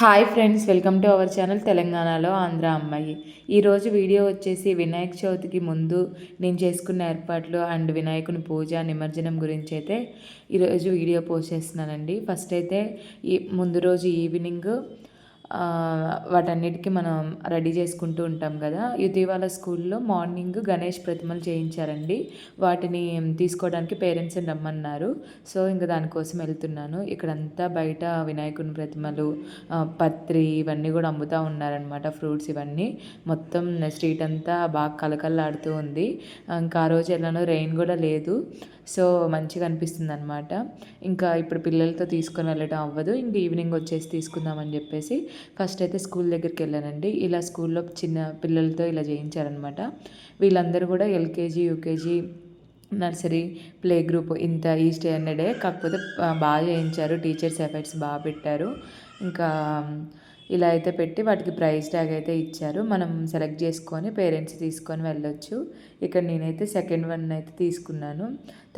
Hi friends welcome to our channel తెలంగాణలో ఆంధ్ర అమ్మాయి. ఈరోజు వీడియో వచ్చేసి వినాయక చవితికి ముందు నేను చేసుకున్న ఏర్పాట్లు అండ్ వినాయకుని పూజ నిమజ్జనం గురించి అయితే ఈరోజు వీడియో పోస్ట్ చేస్తున్నానండి. ఫస్ట్ అయితే ఈ ముందు రోజు ఈవినింగ్ వాటన్నిటికీ మనం రెడీ చేసుకుంటూ ఉంటాం కదా. ఇటీవల స్కూల్లో మార్నింగ్ గణేష్ ప్రతిమలు చేయించారండి. వాటిని తీసుకోవడానికి పేరెంట్స్ని రమ్మన్నారు. సో ఇంకా దానికోసం వెళ్తున్నాను. ఇక్కడంతా బయట వినాయకుని ప్రతిమలు పత్రి ఇవన్నీ కూడా అమ్ముతూ ఉన్నారనమాట ఫ్రూట్స్ ఇవన్నీ. మొత్తం స్ట్రీట్ అంతా బాగా కలకల్లాడుతూ ఉంది. ఇంకా ఆ రోజు ఎలానో రెయిన్ కూడా లేదు. సో మంచిగా అనిపిస్తుంది అనమాట ఇంకా ఇప్పుడు పిల్లలతో తీసుకొని వెళ్ళడం అవ్వదు. ఇంక ఈవినింగ్ వచ్చేసి తీసుకుందామని చెప్పేసి ఫస్ట్ అయితే స్కూల్ దగ్గరికి వెళ్ళానండి. ఇలా స్కూల్లో చిన్న పిల్లలతో ఇలా చేయించారనమాట వీళ్ళందరూ కూడా LKG UKG nursery play group ఇంత ఈ స్టాండర్డే కాకపోతే బాగా చేయించారు. టీచర్స్ ఎఫర్ట్స్ బాగా పెట్టారు. ఇంకా ఇలా అయితే పెట్టి వాటికి ప్రైస్ ట్యాగ్ అయితే ఇచ్చారు. మనం సెలెక్ట్ చేసుకొని పేరెంట్స్ తీసుకొని వెళ్ళొచ్చు. ఇక్కడ నేనైతే సెకండ్ వన్ అయితే తీసుకున్నాను.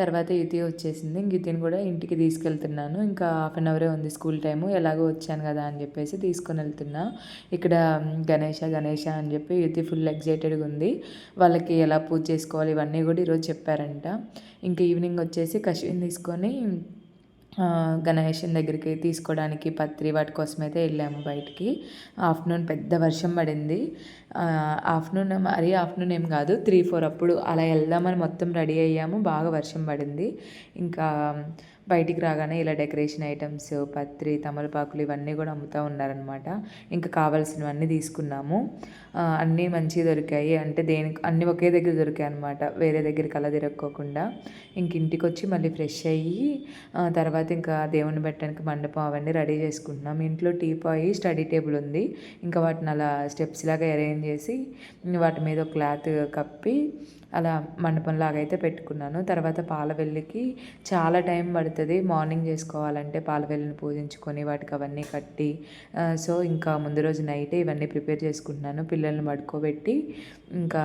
తర్వాత యుతి వచ్చేసింది. ఇంక యుతిని కూడా ఇంటికి తీసుకెళ్తున్నాను. ఇంకా హాఫ్ అన్ అవరే ఉంది స్కూల్ టైము ఎలాగో వచ్చాను కదా అని చెప్పేసి తీసుకొని వెళ్తున్నా. ఇక్కడ గణేష గణేష అని చెప్పి యుతి ఫుల్ ఎగ్జైటెడ్గా ఉంది. వాళ్ళకి ఎలా పూజ చేసుకోవాలి ఇవన్నీ కూడా ఈరోజు చెప్పారంట. ఇంకా ఈవినింగ్ వచ్చేసి కషిని తీసుకొని గణేషన్ దగ్గరికి తీసుకోవడానికి పత్రి వాటి కోసం అయితే వెళ్ళాము బయటికి. ఆఫ్టర్నూన్ పెద్ద వర్షం పడింది. ఆఫ్టర్నూన్ మరీ ఆఫ్టర్నూన్ ఏం కాదు త్రీ ఫోర్ అప్పుడు అలా వెళ్దామని మొత్తం రెడీ అయ్యాము. బాగా వర్షం పడింది. ఇంకా బయటికి రాగానే ఇలా డెకరేషన్ ఐటమ్స్ పత్రి తమలపాకులు ఇవన్నీ కూడా అమ్ముతూ ఉన్నారనమాట ఇంకా కావాల్సినవన్నీ తీసుకున్నాము. అన్నీ మంచిగా దొరికాయి. అంటే దేనికి అన్నీ ఒకే దగ్గర దొరికాయి అనమాట వేరే దగ్గరికి అలా తిరక్కోకుండా ఇంక ఇంటికి వచ్చి మళ్ళీ ఫ్రెష్ అయ్యి తర్వాత ఇంకా దేవుని పెట్టడానికి మండపం అవన్నీ రెడీ చేసుకుంటున్నాం. ఇంట్లో టీ పాయి స్టడీ టేబుల్ ఉంది. ఇంకా వాటిని అలా స్టెప్స్ లాగా అరేంజ్ చేసి వాటి మీద క్లాత్ కప్పి అలా మండపంలాగా అయితే పెట్టుకున్నాను. తర్వాత పాలవెల్లికి చాలా టైం పడుతుంది. మార్నింగ్ చేసుకోవాలంటే పాలవెల్లిని పూజించుకొని వాటికి అవన్నీ కట్టి సో ఇంకా ముందు రోజు నైటే ఇవన్నీ ప్రిపేర్ చేసుకుంటున్నాను. పిల్లల్ని పడుకోబెట్టి ఇంకా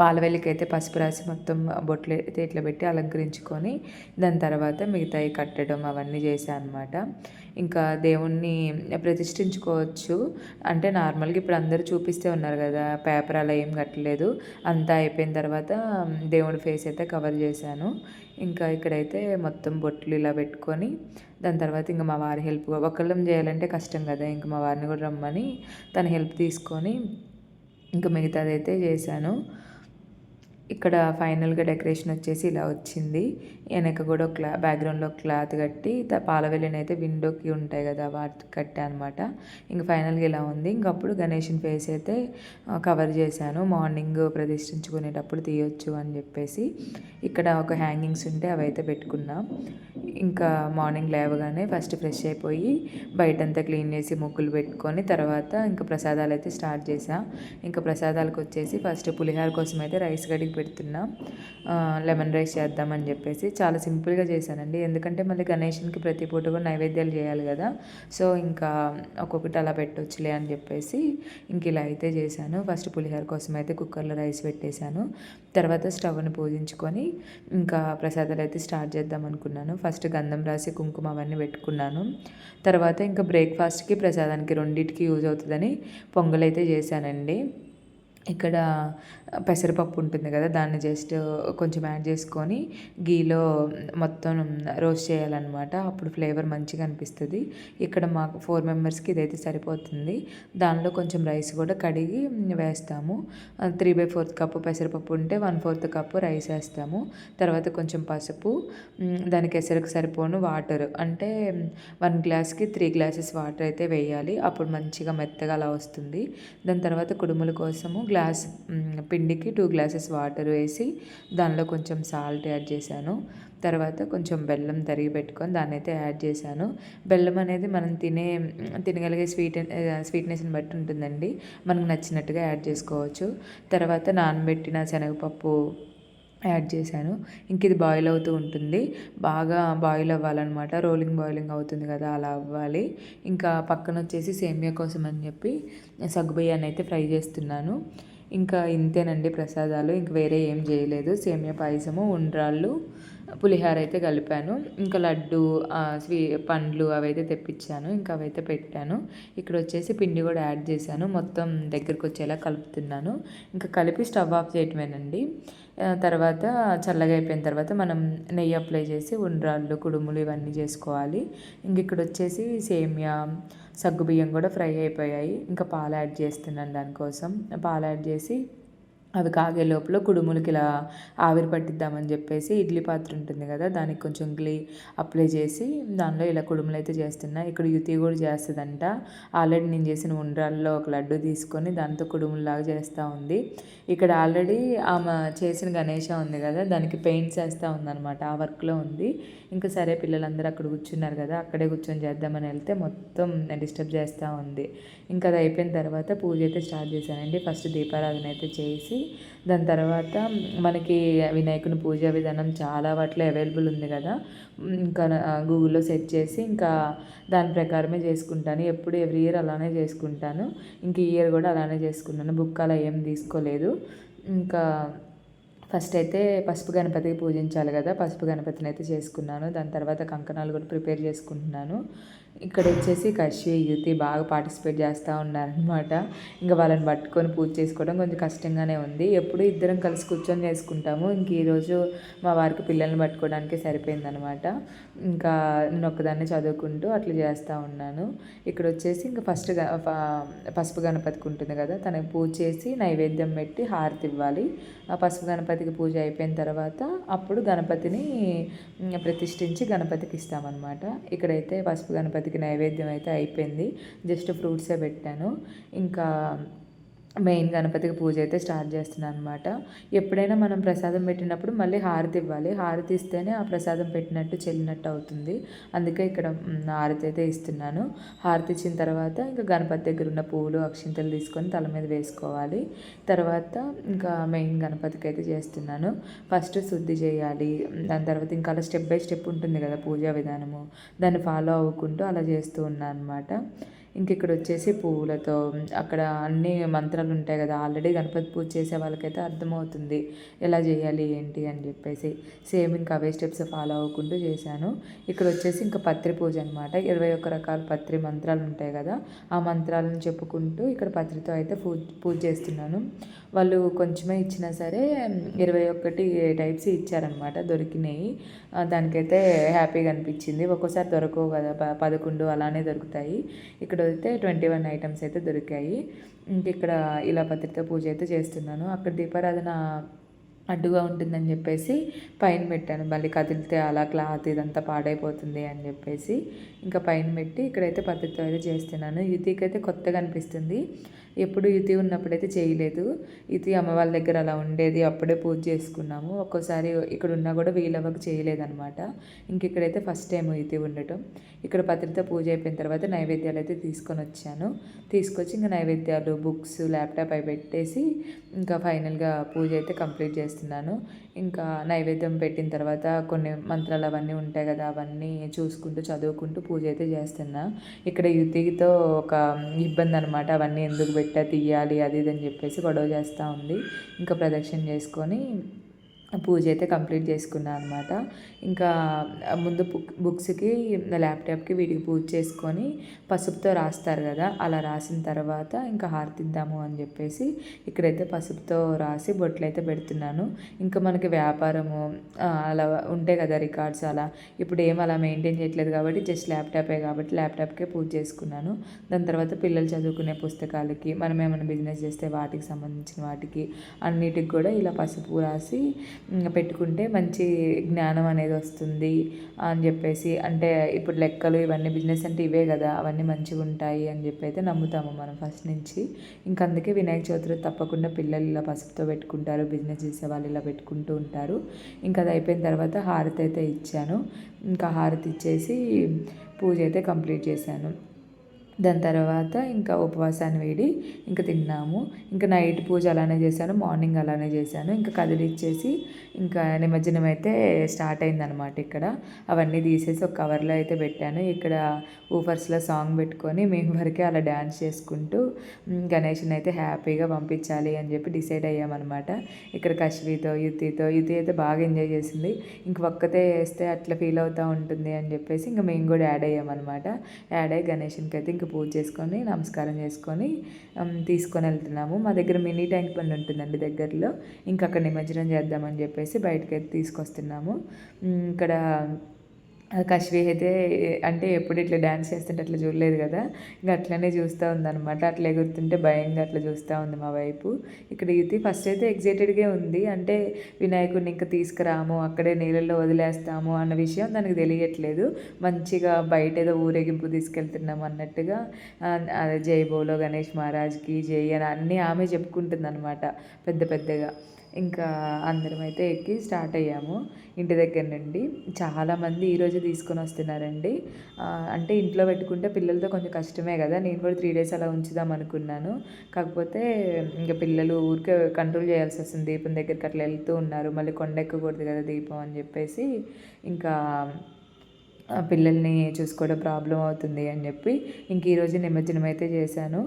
పాలవెల్లికి అయితే పసుపు రాసి మొత్తం బొట్లు అయితే ఇట్లా పెట్టి అలంకరించుకొని దాని తర్వాత మిగతాయి కట్టడం అవన్నీ చేశాను అనమాట ఇంకా దేవుణ్ణి ప్రతిష్ఠించుకోవచ్చు. అంటే నార్మల్గా ఇప్పుడు అందరూ చూపిస్తే ఉన్నారు కదా పేపర్ అలా ఏం కట్టలేదు. అంతా అయిపోయిన తర్వాత దేవుడి ఫేస్ అయితే కవర్ చేశాను. ఇంకా ఇక్కడైతే మొత్తం బొట్లు ఇలా పెట్టుకొని దాని తర్వాత ఇంకా మా వారి హెల్ప్ ఒకళ్ళం చేయాలంటే కష్టం కదా ఇంకా మా వారిని కూడా రమ్మని తన హెల్ప్ తీసుకొని ఇంకా మిగతాది అయితే చేశాను ఇక్కడ ఫైనల్గా డెకరేషన్ వచ్చేసి ఇలా వచ్చింది. వెనక కూడా క్లా బ్యాక్గ్రౌండ్లో క్లాత్ కట్టి పాలవెల్లిని అయితే విండోకి ఉంటాయి కదా వాటి కట్టా అనమాట ఇంక ఫైనల్గా ఇలా ఉంది. ఇంకప్పుడు గణేషన్ ఫేస్ అయితే కవర్ చేశాను. మార్నింగ్ ప్రతిష్ఠించుకునేటప్పుడు తీయొచ్చు అని చెప్పేసి ఇక్కడ ఒక హ్యాంగింగ్స్ ఉంటే అవి అయితే పెట్టుకున్నాం. ఇంకా మార్నింగ్ లేవగానే ఫస్ట్ ఫ్రెష్ అయిపోయి బయటంతా క్లీన్ చేసి ముగ్గులు పెట్టుకొని తర్వాత ఇంకా ప్రసాదాలు అయితే స్టార్ట్ చేసా ఇంకా ప్రసాదాలకు వచ్చేసి ఫస్ట్ పులిహార కోసం అయితే రైస్ గడికి పెడుతున్నా. లెమన్ రైస్ చేద్దామని చెప్పేసి చాలా సింపుల్గా చేశానండి. ఎందుకంటే మళ్ళీ గణేషన్కి ప్రతి పూట కూడా నైవేద్యాలు చేయాలి కదా. సో ఇంకా ఒక్కొక్కటి అలా పెట్టొచ్చులే అని చెప్పేసి ఇంక ఇలా అయితే చేశాను. ఫస్ట్ పులిహోర కోసం అయితే కుక్కర్లో రైస్ పెట్టేశాను. తర్వాత స్టవ్ని పూజించుకొని ఇంకా ప్రసాదాలు అయితే స్టార్ట్ చేద్దాం అనుకున్నాను. ఫస్ట్ గంధం రాసి కుంకుమ అవన్నీ పెట్టుకున్నాను. తర్వాత ఇంకా బ్రేక్ఫాస్ట్కి ప్రసాదానికి రెండింటికి యూజ్ అవుతుందని పొంగల్ అయితే చేశానండి. ఇక్కడ పెసరపప్పు ఉంటుంది కదా దాన్ని జస్ట్ కొంచెం యాడ్ చేసుకొని గీలో మొత్తం రోస్ట్ చేయాలన్నమాట. అప్పుడు ఫ్లేవర్ మంచిగా అనిపిస్తుంది. ఇక్కడ మాకు ఫోర్ మెంబర్స్కి ఇదైతే సరిపోతుంది. దానిలో కొంచెం రైస్ కూడా కడిగి వేస్తాము. త్రీ బై ఫోర్త్ కప్పు పెసరపప్పు ఉంటే వన్ ఫోర్త్ కప్పు రైస్ వేస్తాము. తర్వాత కొంచెం పసుపు దానికి ఎసరికి సరిపోను వాటర్. అంటే వన్ గ్లాస్కి త్రీ గ్లాసెస్ వాటర్ అయితే వేయాలి. అప్పుడు మంచిగా మెత్తగా అలా వస్తుంది. దాని తర్వాత కుడుముల కోసము గ్లాస్ పిండికి టూ గ్లాసెస్ వాటర్ వేసి దానిలో కొంచెం సాల్ట్ యాడ్ చేశాను. తర్వాత కొంచెం బెల్లం తరిగి పెట్టుకొని దాన్ని అయితే యాడ్ చేశాను. బెల్లం అనేది మనం తినే తినగలిగే స్వీట్ స్వీట్నెస్ని బట్టి ఉంటుందండి. మనకు నచ్చినట్టుగా యాడ్ చేసుకోవచ్చు. తర్వాత నానబెట్టిన శనగపప్పు యాడ్ చేశాను. ఇంక ఇది బాయిల్ అవుతూ ఉంటుంది. బాగా బాయిల్ అవ్వాలన్నమాట. రోలింగ్ బాయిలింగ్ అవుతుంది కదా అలా అవ్వాలి. ఇంకా పక్కన వచ్చేసి సేమియా కోసం అని చెప్పి సగ్గుబియ్యాన్ని అయితే ఫ్రై చేస్తున్నాను. ఇంకా ఇంతేనండి ప్రసాదాలు. ఇంక వేరే ఏం చేయలేదు. సేమియా పాయసము ఉండ్రాళ్ళు పులిహార అయితే కలిపాను. ఇంకా లడ్డు స్వీ పండ్లు అవైతే తెప్పించాను. ఇంకా అవైతే పెట్టాను. ఇక్కడ వచ్చేసి పిండి కూడా యాడ్ చేశాను. మొత్తం దగ్గరకు వచ్చేలా కలుపుతున్నాను. ఇంకా కలిపి స్టవ్ ఆఫ్ చేయటమేనండి. తర్వాత చల్లగా అయిపోయిన తర్వాత మనం నెయ్యి అప్లై చేసి ఉండ్రాళ్ళు కుడుములు ఇవన్నీ చేసుకోవాలి. ఇంక ఇక్కడ వచ్చేసి సేమియా సగ్గుబియ్యం కూడా ఫ్రై అయిపోయాయి. ఇంకా పాలు యాడ్ చేస్తున్నాను దానికోసం. పాలు యాడ్ చేసి అవి కాగే లోపల కుడుములకి ఇలా ఆవిరి పట్టిద్దామని చెప్పేసి ఇడ్లీ పాత్ర ఉంటుంది కదా దానికి కొంచెం గ్లీ అప్లై చేసి దానిలో ఇలా కుడుములు అయితే చేస్తున్నా. ఇక్కడ యుతి కూడా చేస్తుందంట. ఆల్రెడీ నేను చేసిన ఉండ్రాల్లో ఒక లడ్డు తీసుకొని దాంతో కుడుములాగా చేస్తూ ఉంది. ఇక్కడ ఆల్రెడీ ఆమె చేసిన గణేష ఉంది కదా దానికి పెయింట్ చేస్తూ ఉందన్నమాట. ఆ వర్క్లో ఉంది. ఇంకా సరే పిల్లలందరూ అక్కడ కూర్చున్నారు కదా అక్కడే కూర్చొని చేద్దామని వెళ్తే మొత్తం డిస్టర్బ్ చేస్తూ ఉంది. ఇంకా అది అయిపోయిన తర్వాత పూజ అయితే స్టార్ట్ చేశానండి. ఫస్ట్ దీపారాధన అయితే చేసి దాని తర్వాత మనకి వినాయకుని పూజా విధానం చాలా వాటిలో అవైలబుల్ ఉంది కదా. ఇంకా గూగుల్లో సెర్చ్ చేసి ఇంకా దాని ప్రకారమే చేసుకుంటాను. ఎప్పుడు ఎవ్రీ ఇయర్ అలానే చేసుకుంటాను. ఇంక ఈ ఇయర్ కూడా అలానే చేసుకున్నాను. బుక్ అలా ఏం తీసుకోలేదు. ఇంకా ఫస్ట్ అయితే పసుపు గణపతికి పూజించాలి కదా. పసుపు గణపతిని అయితే చేసుకున్నాను. దాని తర్వాత కంకణాలు కూడా ప్రిపేర్ చేసుకుంటున్నాను. ఇక్కడ వచ్చేసి కషి యుతి బాగా పార్టిసిపేట్ చేస్తూ ఉన్నారనమాట ఇంకా వాళ్ళని పట్టుకొని పూజ చేసుకోవడం కొంచెం కష్టంగానే ఉంది. ఎప్పుడు ఇద్దరం కలిసి కూర్చొని చేసుకుంటాము. ఇంక ఈరోజు మా వారికి పిల్లల్ని పట్టుకోవడానికి సరిపోయిందనమాట ఇంకా నేను ఒక్కదాన్ని చదువుకుంటూ అట్లా చేస్తూ ఉన్నాను. ఇక్కడ వచ్చేసి ఇంకా ఫస్ట్ పసుపు గణపతికి ఉంటుంది కదా తనకి పూజ చేసి నైవేద్యం పెట్టి హారతి ఇవ్వాలి. ఆ పసుపు గణపతికి పూజ అయిపోయిన తర్వాత అప్పుడు గణపతిని ప్రతిష్ఠించి గణపతికి ఇస్తామన్నమాట. ఇక్కడైతే పసుపు గణపతి గణపతికి నైవేద్యం అయితే అయిపోయింది. జస్ట్ ఫ్రూట్సే పెట్టాను. ఇంకా మెయిన్ గణపతికి పూజ అయితే స్టార్ట్ చేస్తున్నాను అనమాట ఎప్పుడైనా మనం ప్రసాదం పెట్టినప్పుడు మళ్ళీ హారతి ఇవ్వాలి. హారతి ఇస్తేనే ఆ ప్రసాదం పెట్టినట్టు చెల్లినట్టు అవుతుంది. అందుకే ఇక్కడ హారతి అయితే ఇస్తున్నాను. హారతి ఇచ్చిన తర్వాత ఇంకా గణపతి దగ్గర ఉన్న పువ్వులు అక్షింతలు తీసుకొని తల మీద వేసుకోవాలి. తర్వాత ఇంకా మెయిన్ గణపతికి అయితే చేస్తున్నాను. ఫస్ట్ శుద్ధి చేయాలి. దాని తర్వాత ఇంకా అలా స్టెప్ బై స్టెప్ ఉంటుంది కదా పూజా విధానము. దాన్ని ఫాలో అవ్వకుంటూ అలా చేస్తూ ఉన్నాను అనమాట ఇంక ఇక్కడ వచ్చేసి పువ్వులతో అక్కడ అన్ని మంత్రాలు ఉంటాయి కదా ఆల్రెడీ గణపతి పూజ చేసే వాళ్ళకైతే అర్థమవుతుంది. ఎలా చేయాలి ఏంటి అని చెప్పేసి. సేమ్ ఇంకా అవే స్టెప్స్ ఫాలో అవ్వకుండా చేశాను. ఇక్కడ వచ్చేసి ఇంకా పత్రి పూజ అనమాట ఇరవై ఒక్క రకాల పత్రి మంత్రాలు ఉంటాయి కదా ఆ మంత్రాలను చెప్పుకుంటూ ఇక్కడ పత్రితో అయితే పూజ పూజ చేస్తున్నాను. వాళ్ళు కొంచెమే ఇచ్చినా సరే ఇరవై ఒకటి టైప్స్ ఇచ్చారనమాట దొరికినాయి. దానికైతే హ్యాపీగా అనిపించింది. ఒక్కోసారి దొరకవు కదా పదకొండు అలానే దొరుకుతాయి. ఇక్కడ అయితే ట్వంటీ వన్ ఐటమ్స్ అయితే దొరికాయి. ఇంక ఇక్కడ ఇలా పత్రిక పూజ అయితే చేస్తున్నాను. అక్కడ దీపారాధన అడ్డుగా ఉంటుందని చెప్పేసి పైన పెట్టాను. మళ్ళీ కదిలితే అలా క్లాత్ ఇదంతా పాడైపోతుంది అని చెప్పేసి ఇంకా పైన పెట్టి ఇక్కడైతే పద్ధతితో అయితే చేస్తున్నాను. యుతికి అయితే కొత్తగా అనిపిస్తుంది. ఎప్పుడు యుతి ఉన్నప్పుడైతే చేయలేదు. యుతి అమ్మ వాళ్ళ దగ్గర అలా ఉండేది. అప్పుడే పూజ చేసుకున్నాము. ఒక్కోసారి ఇక్కడ ఉన్నా కూడా వీలవ్వకు చేయలేదనమాట ఇంక ఇక్కడైతే ఫస్ట్ టైం యుతి ఉండటం. ఇక్కడ పత్రితో పూజ అయిపోయిన తర్వాత నైవేద్యాలు అయితే తీసుకొని వచ్చాను. తీసుకొచ్చి ఇంకా నైవేద్యాలు బుక్స్ ల్యాప్టాప్ అవి పెట్టేసి ఇంకా ఫైనల్గా పూజ అయితే కంప్లీట్ చేస్తున్నాను. ఇంకా నైవేద్యం పెట్టిన తర్వాత కొన్ని మంత్రాలు అవన్నీ ఉంటాయి కదా అవన్నీ చూసుకుంటూ చదువుకుంటూ పూజ అయితే చేస్తున్నా. ఇక్కడ యుతితో ఒక ఇబ్బంది అనమాట అవన్నీ ఎందుకు పెట్టా తీయాలి అది ఇది అని చెప్పేసి గొడవ చేస్తూ ఉంది. ఇంకా ప్రదక్షిణ చేసుకొని పూజ అయితే కంప్లీట్ చేసుకున్నాను అనమాట ఇంకా ముందు బుక్ బుక్స్కి ల్యాప్టాప్కి వీటికి పూజ చేసుకొని పసుపుతో రాస్తారు కదా అలా రాసిన తర్వాత ఇంకా హారతిద్దాము అని చెప్పేసి ఇక్కడైతే పసుపుతో రాసి బొట్లు అయితే పెడుతున్నాను. ఇంకా మనకి వ్యాపారము అలా ఉంటాయి కదా రికార్డ్స్ అలా. ఇప్పుడు ఏం అలా మెయింటైన్ చేయట్లేదు కాబట్టి జస్ట్ ల్యాప్టాపే కాబట్టి ల్యాప్టాప్కే పూజ చేసుకున్నాను. దాని తర్వాత పిల్లలు చదువుకునే పుస్తకాలకి మనం ఏమైనా బిజినెస్ చేస్తే వాటికి సంబంధించిన వాటికి అన్నిటికి కూడా ఇలా పసుపు రాసి పెట్టుకుంటే మంచి జ్ఞానం అనేది వస్తుంది అని చెప్పేసి అంటే ఇప్పుడు లెక్కలు ఇవన్నీ బిజినెస్ అంటే ఇవే కదా అవన్నీ మంచిగా ఉంటాయి అని చెప్పి అయితే నమ్ముతాము మనం ఫస్ట్ నుంచి. ఇంక అందుకే వినాయక చవితి తప్పకుండా పిల్లలు ఇలా పసుపుతో పెట్టుకుంటారు బిజినెస్ చేసే వాళ్ళు ఇలా పెట్టుకుంటూ ఉంటారు. ఇంకా అది అయిపోయిన తర్వాత హారతి అయితే ఇచ్చాను. ఇంకా హారతి ఇచ్చేసి పూజ అయితే కంప్లీట్ చేశాను. దాని తర్వాత ఇంకా ఉపవాసాన్ని వేడి ఇంకా తిన్నాము. ఇంకా నైట్ పూజ అలానే చేశాను మార్నింగ్ అలానే చేశాను. ఇంకా కదిలిచ్చేసి ఇంకా నిమజ్జనం అయితే స్టార్ట్ అయిందనమాట ఇక్కడ. అవన్నీ తీసేసి ఒక కవర్లో అయితే పెట్టాను. ఇక్కడ ఊఫర్స్లో సాంగ్ పెట్టుకొని మేము వరకే అలా డ్యాన్స్ చేసుకుంటూ గణేష్ని అయితే హ్యాపీగా పంపించాలి అని చెప్పి డిసైడ్ అయ్యామన్నమాట. ఇక్కడ కశ్వితో యుతితో యుతి అయితే బాగా ఎంజాయ్ చేసింది. ఇంక ఒక్కతే వేస్తే అట్లా ఫీల్ అవుతూ ఉంటుంది అని చెప్పేసి ఇంకా మేము కూడా యాడ్ అయ్యామన్నమాట. యాడ్ అయ్యి గణేష్కి అయితే ఇంక పూజ చేసుకొని నమస్కారం చేసుకొని తీసుకొని వెళ్తున్నాము. మా దగ్గర మినీ ట్యాంక్ బండ్ ఉంటుందండి దగ్గరలో. ఇంకా అక్కడ నిమజ్జనం చేద్దామని చెప్పేసి బయటకి తీసుకొస్తున్నాము. ఇక్కడ కశ్వి అయితే అంటే ఎప్పుడు ఇట్లా డ్యాన్స్ చేస్తుంటే అట్లా చూడలేదు కదా. ఇంకా అట్లనే చూస్తూ ఉందన్నమాట. అట్లా ఎగురుతుంటే భయంగా అట్లా చూస్తూ ఉంది మా వైపు. ఇక్కడ యుతి ఫస్ట్ అయితే ఎగ్జైటెడ్గా ఉంది. అంటే వినాయకుడిని ఇంకా తీసుకురాము అక్కడే నీళ్ళల్లో వదిలేస్తాము అన్న విషయం దానికి తెలియట్లేదు. మంచిగా బయట ఏదో ఊరేగింపు తీసుకెళ్తున్నాం అన్నట్టుగా అదే జై బోలో గణేష్ మహారాజ్కి జై అని అన్నీ ఆమె చెప్పుకుంటుంది అనమాట పెద్ద పెద్దగా. ఇంకా అందరం అయితే ఎక్కి స్టార్ట్ అయ్యాము. ఇంటి దగ్గర నుండి చాలామంది ఈరోజు తీసుకొని వస్తున్నారండి. అంటే ఇంట్లో పెట్టుకుంటే పిల్లలతో కొంచెం కష్టమే కదా. నేను కూడా త్రీ డేస్ అలా ఉంచుదాం అనుకున్నాను. కాకపోతే ఇంకా పిల్లలు ఊరికే కంట్రోల్ చేయాల్సి వస్తుంది. దీపం దగ్గరికి అట్లా వెళ్తూ ఉన్నారు. మళ్ళీ కొండ ఎక్కకూడదు కదా దీపం అని చెప్పేసి. ఇంకా పిల్లల్ని చూసుకోవడం ప్రాబ్లం అవుతుంది అని చెప్పి ఇంక ఈరోజు నిమజ్జనం అయితే చేశాను.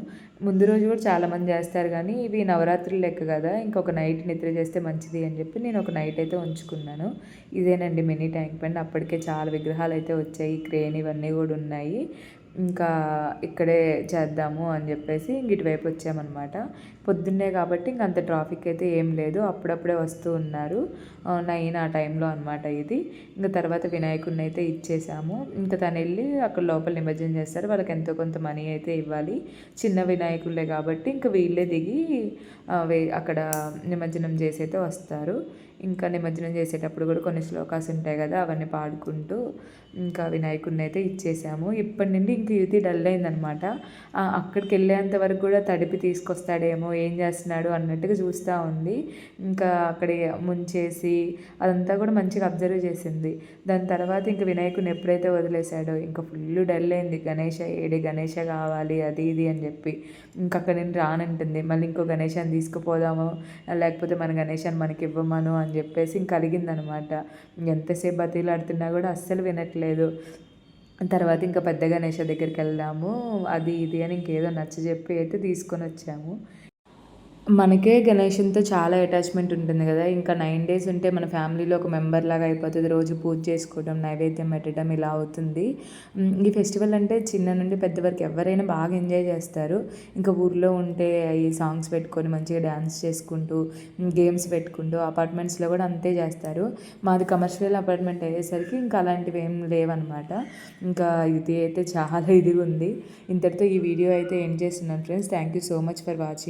ముందు రోజు కూడా చాలామంది చేస్తారు కానీ ఇవి నవరాత్రులు లెక్క కదా ఇంకొక నైట్ నిద్ర చేస్తే మంచిది అని చెప్పి నేను ఒక నైట్ అయితే ఉంచుకున్నాను. ఇదేనండి మినీ ట్యాంక్ బండ్. అప్పటికే చాలా విగ్రహాలు అయితే వచ్చాయి క్రేన్ ఇవన్నీ కూడా ఉన్నాయి. ఇంకా ఇక్కడే చేద్దాము అని చెప్పేసి ఇంక ఇటువైపు వచ్చామన్నమాట. పొద్దున్నే కాబట్టి ఇంక అంత ట్రాఫిక్ అయితే ఏం లేదు. అప్పుడప్పుడే వస్తూ ఉన్నారు. నైన్ ఆ టైంలో అనమాట ఇది. ఇంకా తర్వాత వినాయకుడిని అయితే ఇచ్చేసాము. ఇంకా తను వెళ్ళి అక్కడ లోపల నిమజ్జనం చేస్తారు. వాళ్ళకి ఎంతో కొంత మనీ అయితే ఇవ్వాలి. చిన్న వినాయకులే కాబట్టి ఇంకా వీళ్ళే దిగి అక్కడ నిమజ్జనం చేసి అయితే వస్తారు. ఇంకా నిమజ్జనం చేసేటప్పుడు కూడా కొన్ని శ్లోకాస్ ఉంటాయి కదా అవన్నీ పాడుకుంటూ ఇంకా వినాయకుడిని అయితే ఇచ్చేసాము. ఇప్పటి నుండి ఇంక యుతి డల్ అయిందనమాట అక్కడికి వెళ్ళేంత వరకు కూడా తడిపి తీసుకొస్తాడేమో ఏం చేస్తున్నాడు అన్నట్టుగా చూస్తూ ఉంది. ఇంకా అక్కడ ముంచేసి అదంతా కూడా మంచిగా అబ్జర్వ్ చేసింది. దాని తర్వాత ఇంక వినాయకుని ఎప్పుడైతే వదిలేశాడో ఇంకా ఫుల్ డల్ అయింది. గణేష ఏడి గణేష కావాలి అది ఇది అని చెప్పి. ఇంకా అక్కడ నేను రానంటుంది. మళ్ళీ ఇంకో గణేశాన్ని తీసుకుపోదాము లేకపోతే మన గణేశాన్ని మనకి ఇవ్వమను అని చెప్పేసి ఇంక కలిగిందనమాట ఎంతసేపు బతిలాడుతున్నా కూడా అస్సలు వినట్లేదు. తర్వాత ఇంకా పెద్ద గణేష దగ్గరికి వెళ్దాము అది ఇది అని ఇంకేదో నచ్చ చెప్పి అయితే తీసుకొని వచ్చాము. మనకే గణేషునితో చాలా అటాచ్మెంట్ ఉంటుంది కదా. ఇంకా నైన్ డేస్ ఉంటే మన ఫ్యామిలీలో ఒక మెంబర్ లాగా అయిపోతుంది. రోజు పూజ చేసుకోవడం నైవేద్యం పెట్టడం ఇలా అవుతుంది. ఈ ఫెస్టివల్ అంటే చిన్న నుండి పెద్ద వరకు ఎవరైనా బాగా ఎంజాయ్ చేస్తారు. ఇంకా ఊర్లో ఉంటే ఈ సాంగ్స్ పెట్టుకొని మంచిగా డ్యాన్స్ చేసుకుంటూ గేమ్స్ పెట్టుకుంటూ అపార్ట్మెంట్స్లో కూడా అంతే చేస్తారు. మాది కమర్షియల్ అపార్ట్మెంట్ అయ్యేసరికి ఇంకా అలాంటివి ఏం లేవన్నమాట. ఇంకా ఇది అయితే చాలా ఇదిగా ఉంది ఇంతటితో ఈ వీడియో అయితే ఎండ్ చేస్తున్నాను friends thank you so much for watching